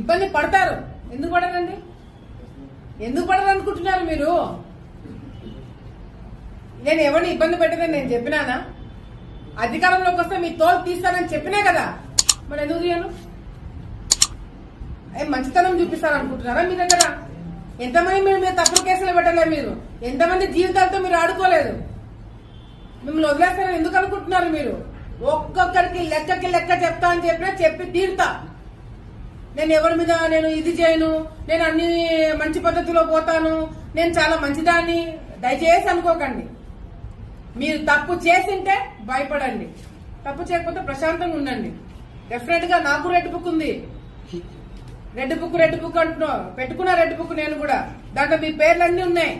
ఇబ్బంది పడతారు. ఎందుకు పడరండి? ఎందుకు పడరు అనుకుంటున్నారు మీరు? నేను ఎవరిని ఇబ్బంది పెట్టదని నేను చెప్పినానా? అధికారంలోకి వస్తే మీ తోలు తీస్తానని చెప్పినా కదా. మరి ఎందుకు చేయను ఏ మంచితనం చూపిస్తారు అనుకుంటున్నారా మీ దగ్గర? ఎంతమంది మీరు మీరు తప్పుడు కేసులు పెట్టలే మీరు? ఎంతమంది జీవితాలతో మీరు ఆడుకోలేదు? మిమ్మల్ని వదిలేస్తారని ఎందుకు అనుకుంటున్నారు మీరు? ఒక్కొక్కరికి లెక్కకి లెక్క చెప్తా అని చెప్పినా చెప్పి తీరుతా. నేను ఎవరి మీద నేను ఇది చేయను నేను అన్ని మంచి పద్ధతిలో పోతాను నేను చాలా మంచిదాన్ని దయచేసి అనుకోకండి. మీరు తప్పు చేసింటే భయపడండి. తప్పు చేయకపోతే ప్రశాంతంగా ఉండండి. డెఫినెట్గా నాకు రెడ్ బుక్ ఉంది. రెడ్ బుక్ రెడ్ బుక్ అంటున్నావు పెట్టుకున్న రెడ్ బుక్ నేను కూడా. దాంట్లో మీ పేర్లు ఉన్నాయి.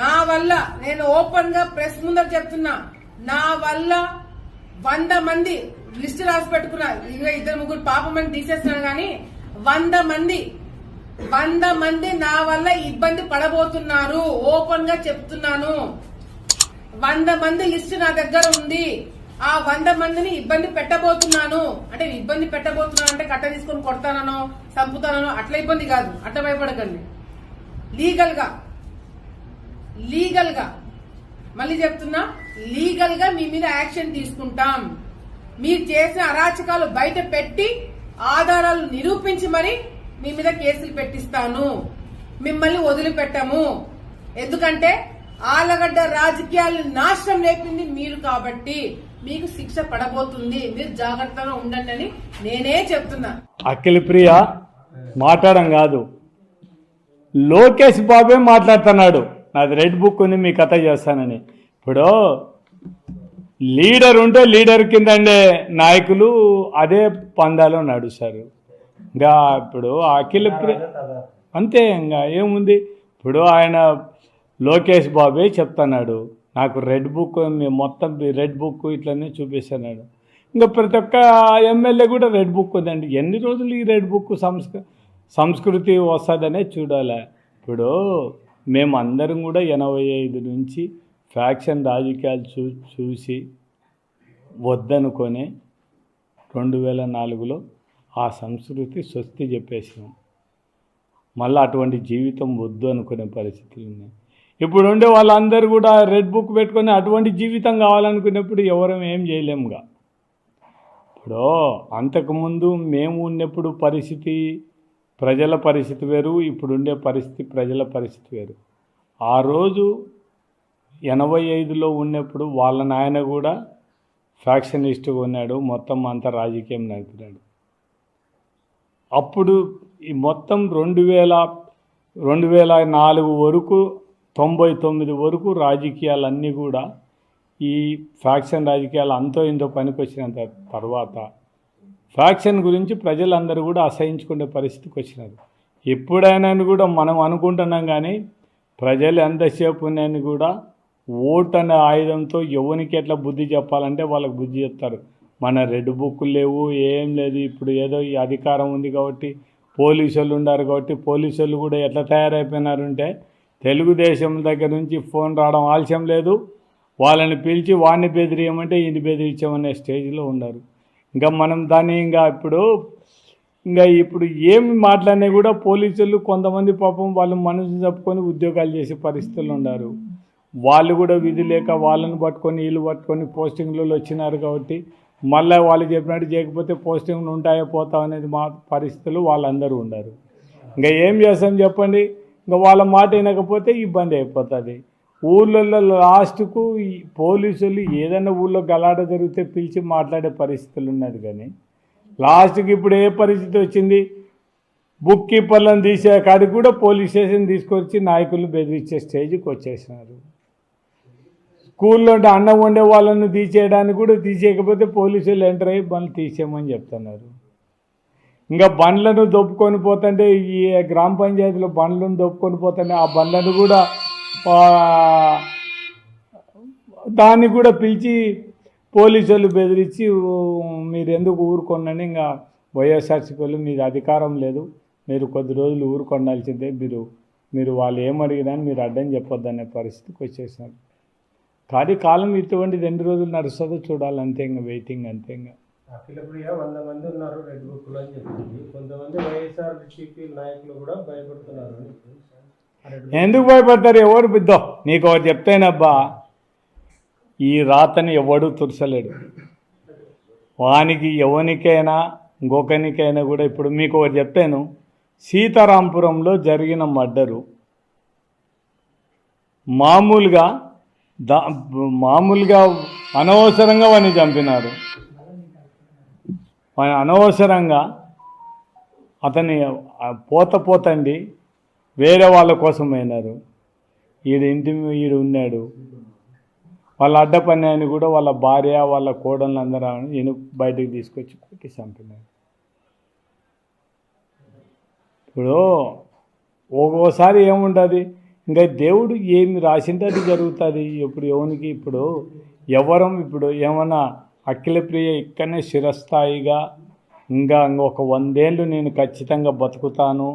నా వల్ల నేను ఓపెన్గా ప్రెస్ ముందర చెప్తున్నా. నా వల్ల వంద మంది లిస్ట్ రాసి పెట్టుకున్నా ఇంకా ఇద్దరు ముగ్గురు పాపం మంది తీసేస్తున్నాను కానీ వంద మంది వంద మంది నా వల్ల ఇబ్బంది పడబోతున్నారు. ఓపెన్గా చెప్తున్నాను. వంద మంది లిస్ట్ నా దగ్గర ఉంది. ఆ వంద మందిని ఇబ్బంది పెట్టబోతున్నాను. అంటే ఇబ్బంది పెట్టబోతున్నాను అంటే కట్ట తీసుకొని కొడతానో చంపుతానో అట్లా ఇబ్బంది కాదు. అట్లా భయపడకండి. లీగల్గా లీగల్గా మళ్ళీ చెప్తున్నా లీగల్గా మీ మీద యాక్షన్ తీసుకుంటాం. మీరు చేసిన అరాచకాలు బయట పెట్టి ఆధారాలు నిరూపించి మరి మీ మీద కేసులు పెట్టిస్తాను. మిమ్మల్ని వదిలిపెట్టము. ఎందుకంటే ఆలగడ్డ రాజకీయాలు నాశనం లేపింది మీరు కాబట్టి మీకు శిక్ష పడబోతుంది. మీరు జాగ్రత్తగా ఉండండి అని నేనే చెప్తున్నా. అఖిల ప్రియ మాట్లాడడం కాదు. లోకేష్ బాబే మాట్లాడుతున్నాడు. నాది రెడ్ బుక్ ఉంది మీ కథ చేస్తానని. ఇప్పుడు లీడర్ ఉంటే లీడర్ కిందండే నాయకులు అదే పందాలో నడుస్తారు. ఇంకా ఇప్పుడు అఖిల అంతే ఇంకా ఏముంది? ఇప్పుడు ఆయన లోకేష్ బాబే చెప్తున్నాడు. నాకు రెడ్ బుక్ మొత్తం రెడ్ బుక్ ఇట్లనే చూపిస్తున్నాడు. ఇంకా ప్రతి ఒక్క ఎమ్మెల్యే కూడా రెడ్ బుక్ ఉందండి. ఎన్ని రోజులు ఈ రెడ్ బుక్ సంస్కృ సంస్కృతి వస్తుందనే చూడాలి? ఇప్పుడు మేము అందరం కూడా ఎనభై ఐదు నుంచి ఫ్యాక్షన్ రాజకీయాలు చూ చూసి వద్దనుకొని రెండు వేల నాలుగులో ఆ సంస్కృతి స్వస్తి చెప్పేసినాం. మళ్ళీ అటువంటి జీవితం వద్దు అనుకునే పరిస్థితులు ఉన్నాయి. ఇప్పుడు ఉండే వాళ్ళందరూ కూడా రెడ్ బుక్ పెట్టుకొని అటువంటి జీవితం కావాలనుకున్నప్పుడు ఎవరం ఏం చేయలేముగా. ఇప్పుడు అంతకుముందు మేము ఉన్నప్పుడు పరిస్థితి ప్రజల పరిస్థితి వేరు ఇప్పుడు ఉండే పరిస్థితి ప్రజల పరిస్థితి వేరు. ఆ రోజు ఎనభై ఐదులో ఉన్నప్పుడు వాళ్ళ నాయన కూడా ఫ్యాక్షనిస్ట్గా ఉన్నాడు. మొత్తం అంతా రాజకీయం నడిపినాడు అప్పుడు ఈ మొత్తం రెండు వేల రెండు వేల నాలుగు వరకు తొంభై తొమ్మిది వరకు రాజకీయాలన్నీ కూడా ఈ ఫ్యాక్షన్ రాజకీయాలు అంతో ఇంతో వచ్చినంత తర్వాత ఫ్యాక్షన్ గురించి ప్రజలందరూ కూడా అసహించుకునే పరిస్థితికి వచ్చినారు. ఎప్పుడైనా కూడా మనం అనుకుంటున్నాం కానీ ప్రజలు ఎంతసేపు ఉన్నాయని కూడా ఓటు అనే ఆయుధంతో ఎవరికి ఎట్లా బుద్ధి చెప్పాలంటే వాళ్ళకి బుద్ధి చెప్తారు. మన రెడ్ బుక్కులు లేవు ఏం లేదు. ఇప్పుడు ఏదో ఈ అధికారం ఉంది కాబట్టి పోలీసు వాళ్ళు ఉన్నారు కాబట్టి పోలీసు వాళ్ళు కూడా ఎట్లా తయారైపోయినారంటే తెలుగుదేశం దగ్గర నుంచి ఫోన్ రావడం ఆలస్యం లేదు. వాళ్ళని పిలిచి వాడిని బెదిరియమంటే ఈయన బెదిరించామనే స్టేజ్లో ఉన్నారు. ఇంకా మనం దాన్ని ఇంకా ఇప్పుడు ఇంకా ఇప్పుడు ఏమి మాట్లాడినా కూడా పోలీసులు కొంతమంది పాపం వాళ్ళు మనసు చెప్పుకొని ఉద్యోగాలు చేసే పరిస్థితులు ఉన్నారు. వాళ్ళు కూడా విధి లేక వాళ్ళని పట్టుకొని వీళ్ళు పట్టుకొని పోస్టింగ్లలో వచ్చినారు కాబట్టి మళ్ళీ వాళ్ళు చెప్పినట్టు చేయకపోతే పోస్టింగ్లు ఉంటాయో పోతాం అనేది మా పరిస్థితులు వాళ్ళందరూ ఉండరు ఇంకా ఏం చేస్తాం చెప్పండి? ఇంకా వాళ్ళ మాట వినకపోతే ఇబ్బంది అయిపోతుంది. ఊళ్ళల్లో లాస్ట్కు పోలీసులు ఏదైనా ఊళ్ళో గలాట జరిగితే పిలిచి మాట్లాడే పరిస్థితులు ఉన్నది కానీ లాస్ట్కి ఇప్పుడు ఏ పరిస్థితి వచ్చింది? బుక్ కీపర్లను తీసే కాడికి కూడా పోలీస్ స్టేషన్ తీసుకొచ్చి నాయకులు బెదిరించే స్టేజ్కి వచ్చేసినారు. స్కూల్లో ఉంటే అన్నం వండే వాళ్ళను తీసేయడానికి కూడా తీసేయకపోతే పోలీసులు ఎంటర్ అయ్యి బండ్లు తీసేయమని చెప్తున్నారు. ఇంకా బండ్లను దొప్పుకొని పోతుంటే ఈ గ్రామ పంచాయతీలో బండ్లను దొప్పుకొని పోతుంటే ఆ బండ్లను కూడా దాన్ని కూడా పిలిచి పోలీసులు బెదిరించి మీరు ఎందుకు ఊరుకోండి ఇంకా వైఎస్ఆర్సీపీలు వాళ్ళు అధికారం లేదు మీరు కొద్ది రోజులు ఊరుకొండాల్సిందే మీరు మీరు వాళ్ళు ఏమడిగినా మీరు అడ్డం చెప్పొద్దనే పరిస్థితికి వచ్చేసినారు. కానీ కాలం ఇటువంటిది ఎన్ని రోజులు నడుస్తుందో చూడాలి అంతే ఇంకా వెయిటింగ్ అంతే ఇంకా. అఖిలప్రియ వంద మంది ఉన్నారు రెడ్ అని చెప్పింది. కొంతమంది నాయకులు కూడా భయపడుతున్నారు ఎందుకు భయపడతారు ఎవరు బిద్దో నీకు ఒకటి చెప్తేనబ్బా. ఈ రాతని ఎవడు తురసలేడు వానికి ఎవనికైనా ఇంకొకనికైనా కూడా ఇప్పుడు మీకు ఒకటి చెప్పాను సీతారాంపురంలో జరిగిన మర్డరు. మామూలుగా దా మామూలుగా అనవసరంగా వాడిని చంపినారు అనవసరంగా అతని పోత పోతండి వేరే వాళ్ళ కోసం అయినారు. ఈడు ఇంటి వీడు ఈడు ఉన్నాడు. వాళ్ళ అడ్డ పని అని కూడా వాళ్ళ భార్య వాళ్ళ కోడళ్ళు అందరూ ఈయన బయటకు తీసుకొచ్చి కొట్టి చంపినారు. ఇప్పుడు ఒక్కోసారి ఏముంటుంది ఇంకా దేవుడు ఏమి రాసింటే అది జరుగుతుంది? ఇప్పుడు ఎవనికి ఇప్పుడు ఎవరం ఇప్పుడు ఏమన్నా అఖిలప్రియ ఇక్కడనే శిరస్థాయిగా ఇంకా ఇంకొక వందేళ్ళు నేను ఖచ్చితంగా బతుకుతాను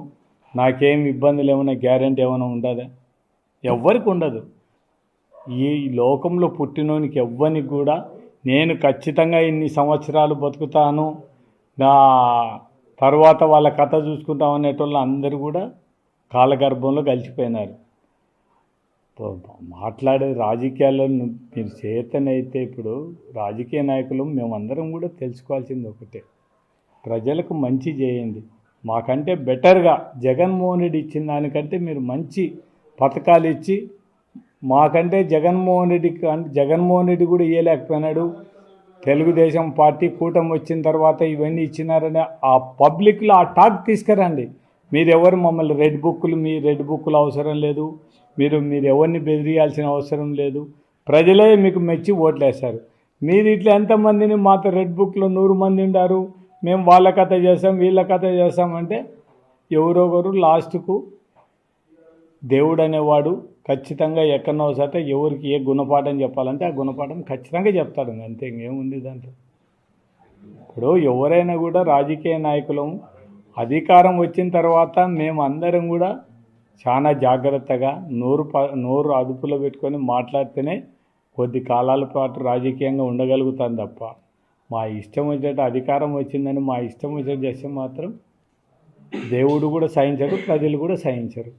నాకేం ఇబ్బందులు ఏమైనా గ్యారెంటీ ఏమైనా ఉండదా? ఎవ్వరికి ఉండదు. ఈ లోకంలో పుట్టినోనికి ఎవ్వరికి కూడా నేను ఖచ్చితంగా ఇన్ని సంవత్సరాలు బతుకుతాను నా తర్వాత వాళ్ళ కథ చూసుకుంటాం అనేటోళ్ళు అందరూ కూడా కాలగర్భంలో కలిసిపోయినారు. మాట్లాడే రాజకీయాల్లో మీరు చేతనైతే ఇప్పుడు రాజకీయ నాయకులు మేమందరం కూడా తెలుసుకోవాల్సింది ఒకటే. ప్రజలకు మంచి చేయండి. మాకంటే బెటర్గా జగన్మోహన్ రెడ్డి ఇచ్చిన దానికంటే మీరు మంచి పథకాలు ఇచ్చి మాకంటే జగన్మోహన్ రెడ్డికి అంటే జగన్మోహన్ రెడ్డి కూడా ఇవ్వలేకపోయినాడు తెలుగుదేశం పార్టీ కూటమి వచ్చిన తర్వాత ఇవన్నీ ఇచ్చినారని ఆ పబ్లిక్లో ఆ టాక్ తీసుకురండి. మీరెవరు మమ్మల్ని రెడ్ బుక్లు మీ రెడ్ బుక్లు అవసరం లేదు. మీరు మీరు ఎవరిని బెదిరియాల్సిన అవసరం లేదు. ప్రజలే మీకు మెచ్చి ఓట్లేశారు. మీరు ఇట్లా ఎంతమందిని మాతో రెడ్ బుక్లో నూరు మంది ఉండారు? మేము వాళ్ళ కథ చేస్తాం వీళ్ళ కథ చేస్తామంటే ఎవరో ఒకరు లాస్ట్కు దేవుడు అనేవాడు ఖచ్చితంగా ఎక్కడనో సరే ఎవరికి ఏ గుణపాఠం చెప్పాలంటే ఆ గుణపాఠం ఖచ్చితంగా చెప్తాడు. అంతే ఇంకేముంది దాంట్లో? ఇప్పుడు ఎవరైనా కూడా రాజకీయ నాయకులము అధికారం వచ్చిన తర్వాత మేము అందరం కూడా చాలా జాగ్రత్తగా నోరు ప నోరు అదుపులో పెట్టుకొని మాట్లాడితేనే కొద్ది కాలాల పాటు రాజకీయంగా ఉండగలుగుతాం తప్ప. మా ఇష్టం వచ్చేట అధికారం వచ్చిందని మా ఇష్టం వచ్చేట చేస్తే మాత్రం దేవుడు కూడా సహించడు ప్రజలు కూడా సహించరు.